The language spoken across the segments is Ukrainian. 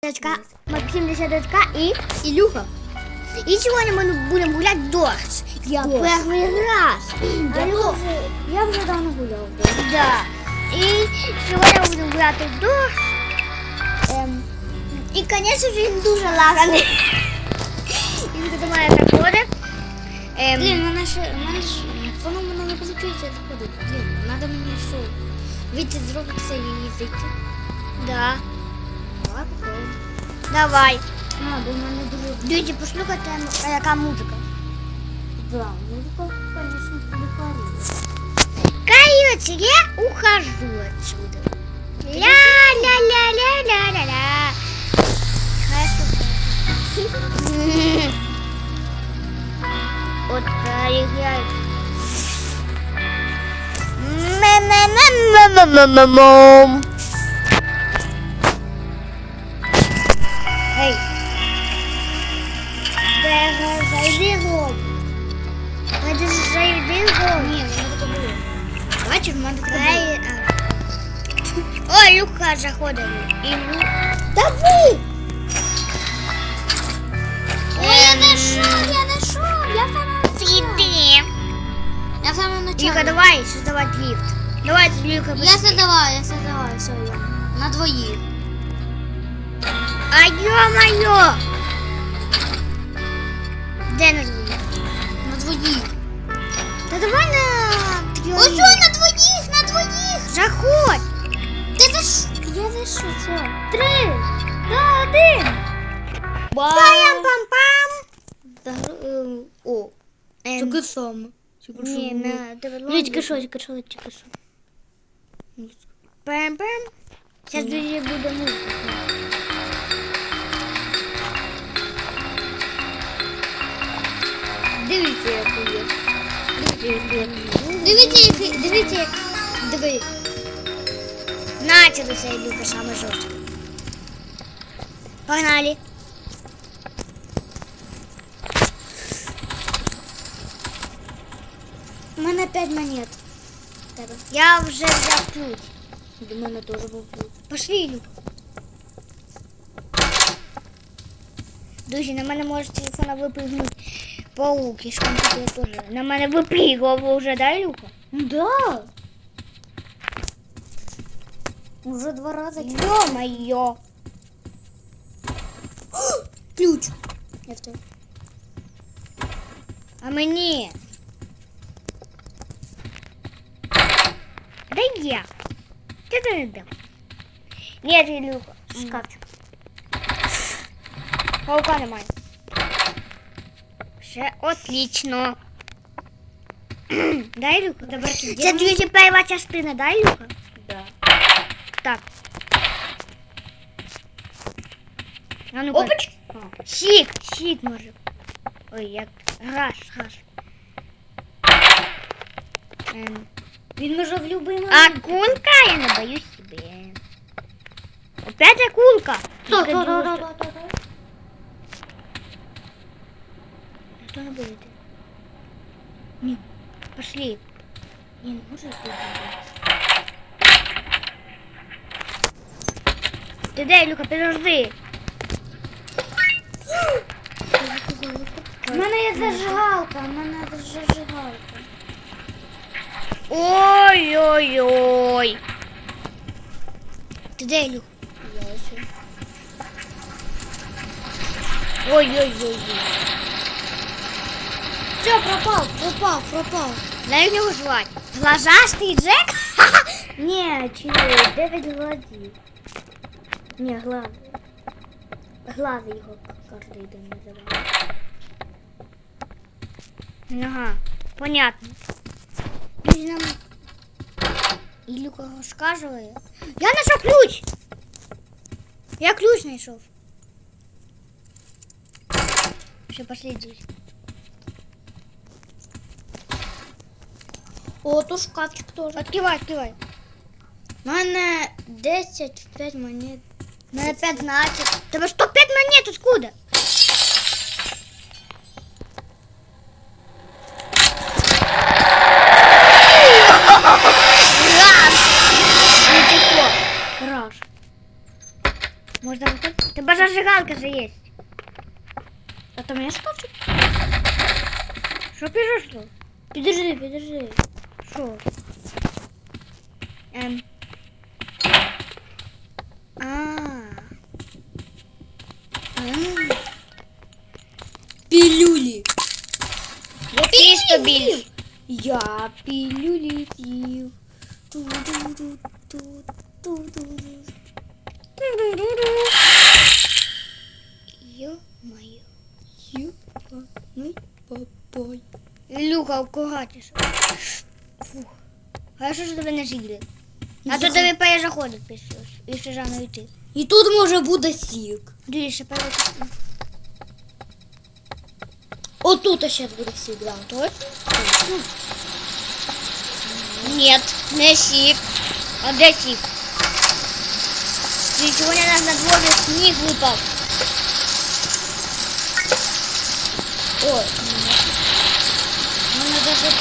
дочка, Максим десять дочка и Илюха. И сегодня мы будем гулять дождь. Я Дождь. первый раз. Я, Ну, вже, я вже давно гуляв. Да. И сегодня мы будем гулять в дождь. Эм, и, конечно же, він дуже лаганий. Він тут у мене так ходить. Ем, Блін, мене ж, мене ж, воно в мене не виходить заходити. Блін, треба мені що? Вийти з Робокса і зайти. да. Давай попробуємо. Давай. А, бо в мене дуже... Дивіться, послухайте, а яка музика. Да, музика, звісно, прикольна. Короче, я ухожу отсюда. Ля-ля-ля-ля-ля-ля-ля. Хорошо. Вот проиграет. М-м-м-м-м-м-м-м. А. Ой, Люка заходить. І Лю... Та ви! Ой, я знайшов, я знайшов, я саме Іди. Я саме Люка, начала. давай создавать лифт. Давай, Люка, Я создаваю, я создаваю, все, я. На двоїх. А ё-моё! Де на двоїх? На двоїх. Та давай на трьох. Ось на двоїх, на двоїх. Заходь! Ти що? Що? Три! Два, один! Пам-пам-пам! Е, О, Ем, тільки що. Ні, на тебе Ну, тільки що, тільки що, тільки що. Пам-пам. Зараз дуже буде музика. Дивіться, яку є. Дивіться, яку є. Дивіться, який, дивіться, як- диви. Началося Ілюка саме жорстко. Погнали. У мене 5 монет. Тебе. Я вже взяв ключ. До мене теж був ключ. Пошли, Ілюк. Друзі, на мене може з телефона випрыгнути паук, і ж комп'ютер теж. На мене випригував вже, да, Ілюка? Да. Уже два рази. Ё-моё. Ключ. В. А мені? Да я. Ти то не дам. Нет, Ілюка. Шкафчик. Паука немає. Все отлично. Дай Люка. Тепер Це перша частина, дай Люка? Так. А ну Опач. Сік, сік може. Ой, як граш, граш. Ем, Він може в любий момент. акулка, я не боюсь себе. Опять акулка. Стоп, стоп, дуже. стоп, стоп, стоп. Хто не буде? Ні. Пошли. Не може бути. Ти де, Люка, підожди. У мене є зажигалка, у мене зажигалка. Ой-ой-ой. Ти де, Люк? Я ось. Ой-ой-ой. Все, пропав, пропав, пропав. Дай нього звати. Глазастий Джек? Ні, чи дев'ять глазів. Ні, глази. Глази його кожен день називають. Ага, понятно. Він нам... Ілюка розказує. Я знайшов ключ. Я ключ знайшов. Все, пошли здесь. О, то шкафчик теж. Открывай, открывай. У мене 10 5 монет. У мене 15. Тебе 105 монет откуда? Раз. Не текло. Гараж. Можна виходити? Тебе Хіба зажигалка же є. А там я скажу? Що пішло? Підожди, підожди. Що? Ем. А. А. Пілюлі. Які ж більш? Я пілюлі. Ту-ду-ду, ту, ту-ду-ду. Йо-моє. Юпаний. Люка, акуратніше. Фух. Хорошо, що тебе не жігли. А то тобі перезаходить пішло. І ще рано йти. І тут може сік. Дивись, ще перезаходить. Отут ще буде сік, да. Точно? Нет, не сік. А де сік? І сьогодні у нас на дворі сніг випав. Ой, Мене даже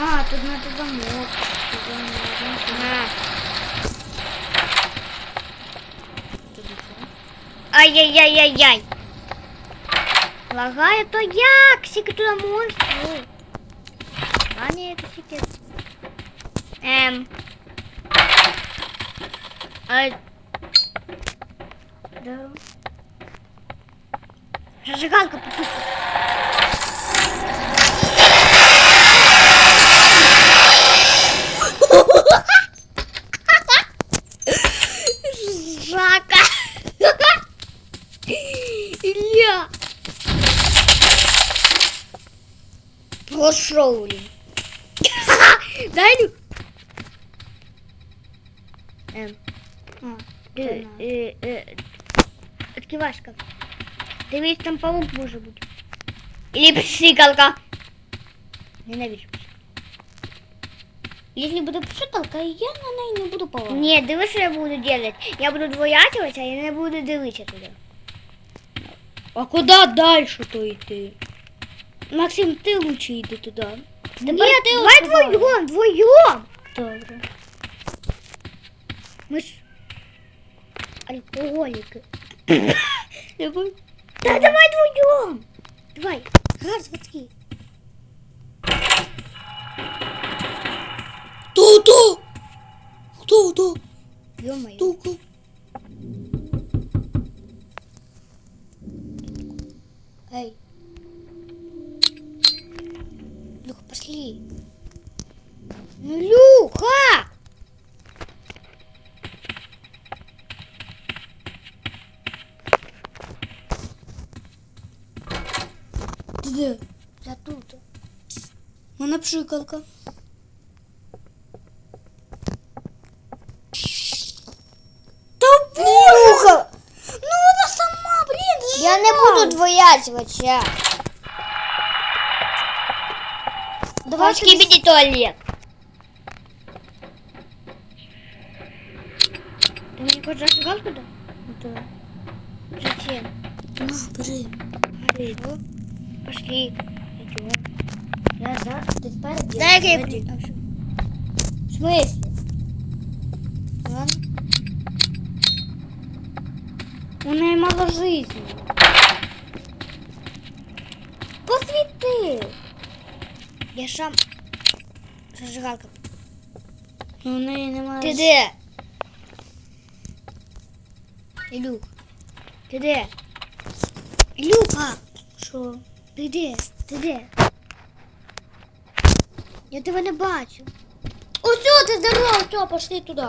а, тут надо замок. Тут замок. Ага. Тут що? Ай-яй-яй-яй-яй. Лагає то як? Скільки туди монстрів? А ні, це секрет. Ем. А... Да. Зажигалка потухла. Прошел ли? Дай Люк. Эм. А, Э, да. э, э, Открывай шкаф. Дивись, там паук може бути. Или псикалка. Ненавижу. Якщо буде пшикалка, я на неї не буду палати. Ні, дивись, що я буду делать. Я буду двоячуватися, а я не буду дивитися туди. А куди далі то йти? Максим, ти лучше йди туди. Ні, Тепер ти давай відкривай. вдвоєм, вдвоєм. Добре. Ми ж алкоголіки. Який? Та давай вдвоєм. Давай, раз, два, три. Хто-то? Хто-то? Ё-моё. Тука. Эй. Пшикалка. Та! Ну вона сама, блін, Я не буду двоячуватися. Давай Давай скибиди туалет. Ты мне хочешь зажигалку да? Да. Зачем? На, бери. Пошли. Я за. Ти вперед. Дай я ключ. В смысле? Ладно. У неї мало життя. Посвіти. Я сам зажигалка. Ну, у неї немає. Ти де? Ілюк. Ти де? Ілюка! Що? Ти де? Ти де? Я тебе не бачу. Ось, ти здоров, все, пошли туди.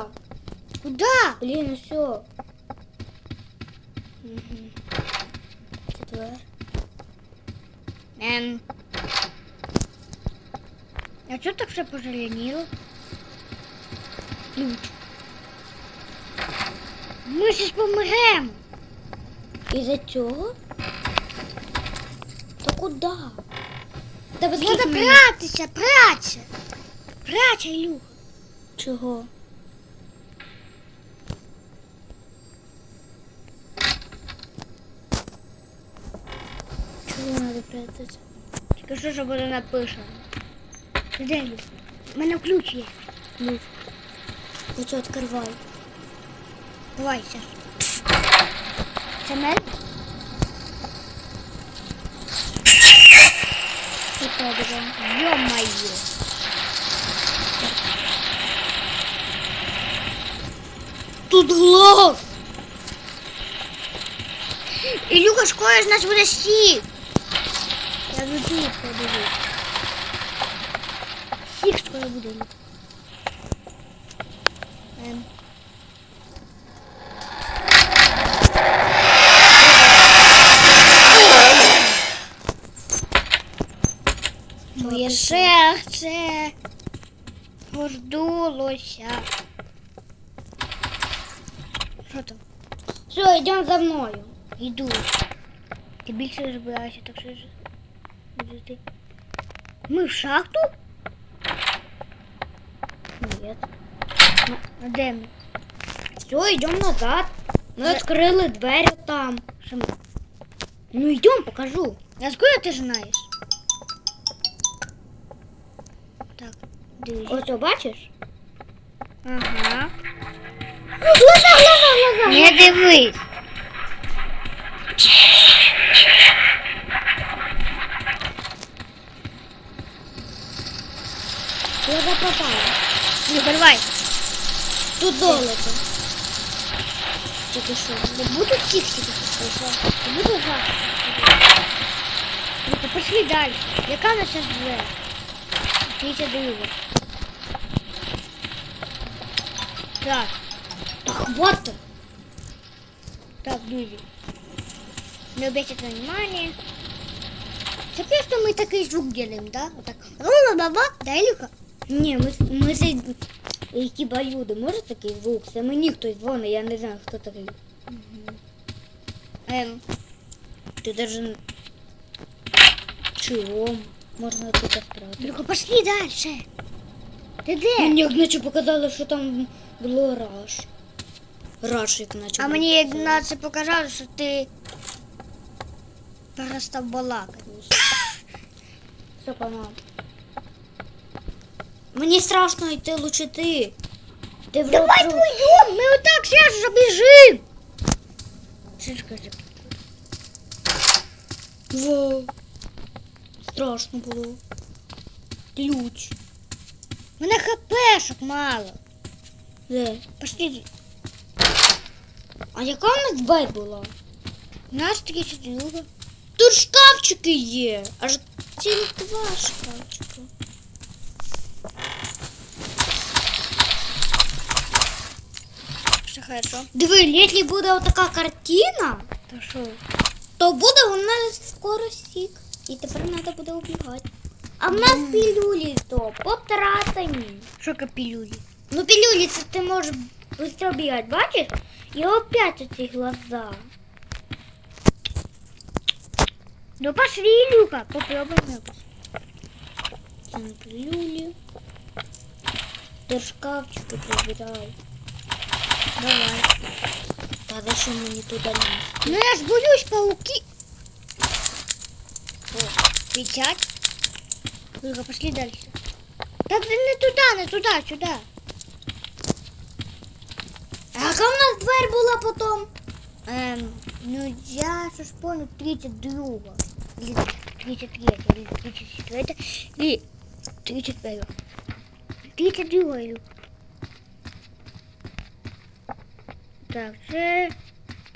Куда? Блін, ну все. Четвер. Ем. А чого так все пожеленіло? Ключ. Ми ж помремо. Із-за цього? Та куди? Та Треба братися, братися. Братися, Ілюха. Чого? Чого треба прятатися? Тільки що ж буде написано? Де, Ілюха? У мене ключ є. Ну, оце відкривай. Давай сейчас. Це мен? Ё-моё. Тут глаз! Ілюха, шкода ж нас стік. Я веду, подивись. Стік скоро буде. Ілюха. Ем. Моє серце гордулося. Що там? Все, йдемо за мною. Йду. Ти більше розбираєшся, так що ж буде ти. Ми в шахту? Ні. А де ми? Все, йдемо назад. Ми відкрили двері там. Що ми? Ну йдемо, покажу. А откуда ти дивись. Ось бачиш? Ага. Глаза, глаза, глаза. Не дивись. Глаза попали. Ну, давай. Тут золото. Тільки що? Не буду тихо Не буду жахати. Ну, то пошли дальше. Яка зараз двері? Третя друга. Так, Та хватить. так, друзі. Не обращайте внимание. Це просто ми такий звук делаем, да? Отак. Ла-ла-ла-ла, да, Ілюха? Ні, ми, ми це... Хіба люди, може такий звук? Це мені хтось дзвонить, я не знаю, хто такий. Ем, Ти даже... Чого? Можна тут справити. Ілюха, пошли дальше. Ти де? Мені як наче показали, що там було раш. Раш як наче. А було мені показали. Ігнатце показав, що ти перестав балакати. Все погнали. Мені страшно йти лучше ти. Ти в Давай рот- вдвоем, мы вот так сейчас же бежим. Что скажи? Во. Страшно було. Ключ. У меня хпшек мало. Де? Пошли. А яка у нас двері була? У нас таки четверка. Тут шкафчики є. Аж цілих два шкафчика. Все хорошо. Диви, якщо буде отака картина, То что? то буде у нас скоро сік. І тепер треба буде убігати. А в нас пілюлі то потратані. Что капилюли? Ну, пілюлі це ти можеш швидко бігати, бачиш? І опять оці глаза. Ну пошли, Илюха, попробуем. якось. Це не пілюлі. Ти шкафчики прибирай. Давай. Та за що мені туди лізти? Ну я ж боюсь пауки. О, печать. Илюха, пошли дальше. Так ты не туда, не туда, сюда. А яка в нас двері була потім? Эм, ну я же помню 32 или 33 или 34 или 31 32 Илю. Так, це...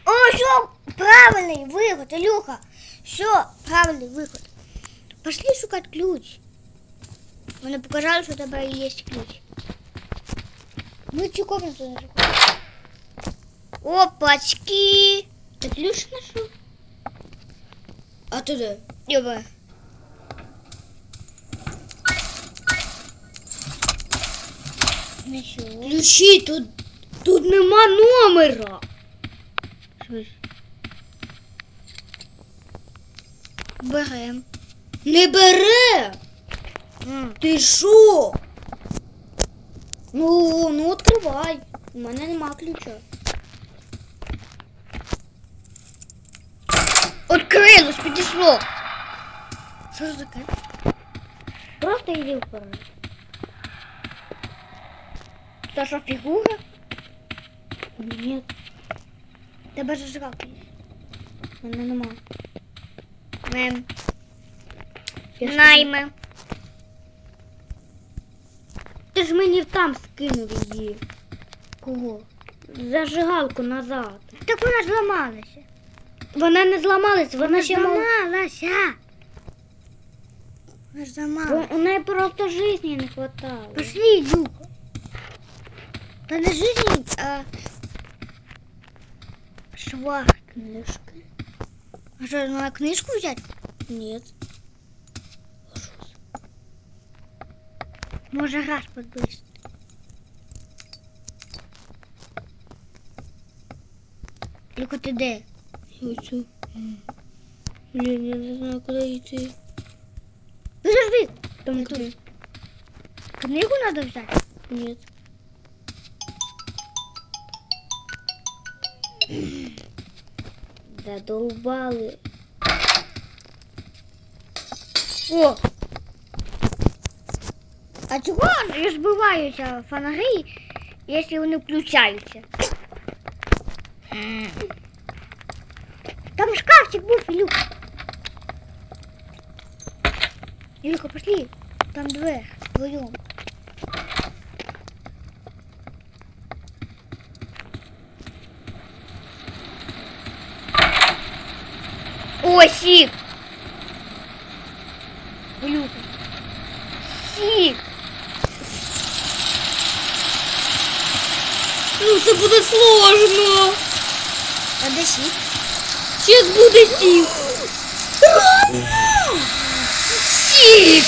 О, все, правильный выход, Илюха. Все, правильный выход. Пошли шукать ключ. Мне показали, что у тебя есть ключ. Мы цю комнату шукаем. Опачки! Ти ключ знайшов? А ти де? Ёба. Нічого. Ключі, тут, тут нема номера. Берем. Не бере. Ти що? Ну, ну відкривай. У мене нема ключа. Открилось, підійшло. Що ж таке? Просто йди вперед. Це що фігура? Ні. Тебе зажигалка є. Мене нема. Ем, ж найме. Ти ж мені там скинув її. Кого? Зажигалку назад. Так вона ж зламалася. Вона не зламалась, вона ще мала. зламалася. Вона ж зламалася. У неї просто житті не хватало. Пошли, Люка. Та не жизнь, а швах. Книжки? А що, надо книжку взяти? Ні. Може газ подбити. Люка, ти де? Хочу. Блін, я не знаю, куди йти. Подожди. Там тут. книг. Книгу надо взяти? Ні. Задолбали. О! А чого ж збиваються фонари, якщо вони включаються? Там шкафчик був, Ілюк. Ілюка, пошли. Там дверь вдвоем. О, сік! Ілюка. Сік! Ну це буде сложно. А де сік? Буде сік. Сік!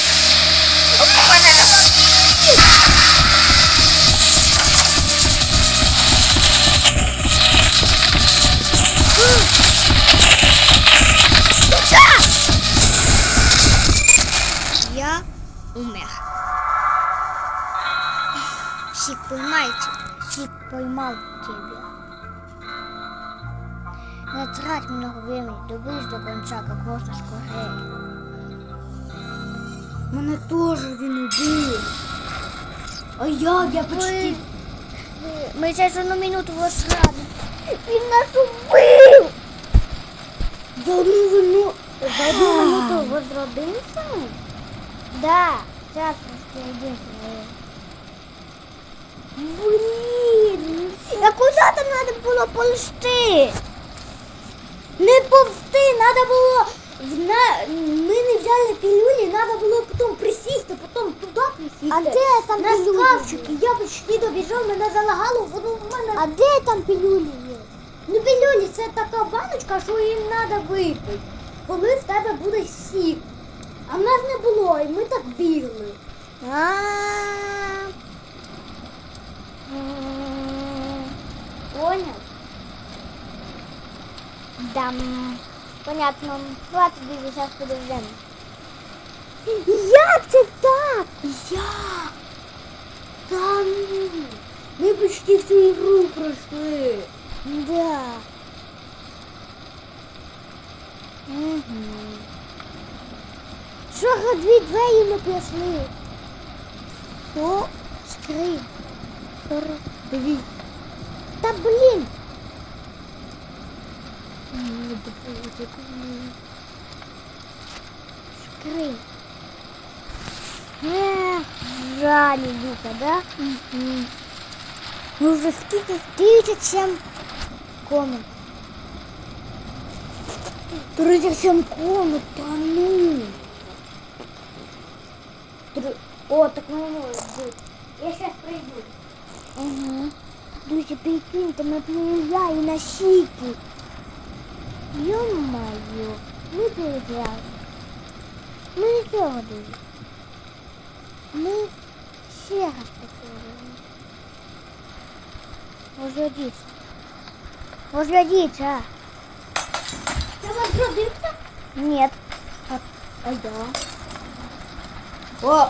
Поймал тебя. Не трать много времени, добыть до конца как можно скорее. Мене теж він убив. А як я почти. Ми зараз одну минуту вас радимо. Він нас убив! За одну вину. За одну минуту возродився? Да, зараз розповідаю. Блін, а куди там треба було ползти? Не повсти, треба було. Ми не взяли пілюлі, треба було потім присісти, потім туди присісти. А де там На пілюлі? скавчики, я почти добіжав, мене залагало, воно в мене. А де там пілюлі є? Ну, пілюлі це така баночка, що їм треба випити, коли в тебе буде сік. А в нас не було, і ми так бігли. А. Понял? Да. Понятно. Давайте дивіться, зараз подождемо. Як це так? Як? Та ну. Почти всю ігру пройшли. Да. Угу. Що дві двері ми пройшли? Що? Скрин. Диві. Та блін. Скрин. Ех, жаль, Люка, да? Угу. Мы уже сколько? 37 комнат. 37 комнат, да ну. Три- О, так ми можемо бути. Я зараз прийду. Угу. Друзі, прикиньте, ми приїжджали на Сіки. Ё-моё, ми приїжджали. Ми нічого дуже. Ми ще раз покажемо. Возродиться. Возродиться. Це вас родився? Нет. А, а я? О,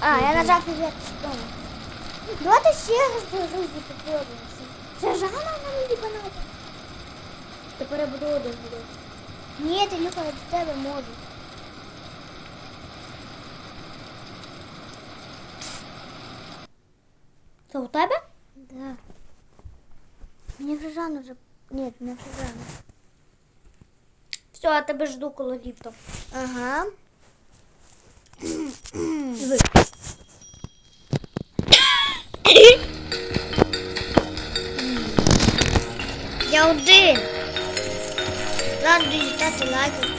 А, я нажав і вспомнив. Давайте ще раз по житті попробуємося. Це ж рано нам не понадобиться. тепер я буду один буде. Ні, ти Люка, я до тебе можу. Це у тебе? Да. Мені вже рано вже. Ні, не вже рано. Все, я тебе жду коло ліфту. Ага. Я один. Ладно, ставте лайк.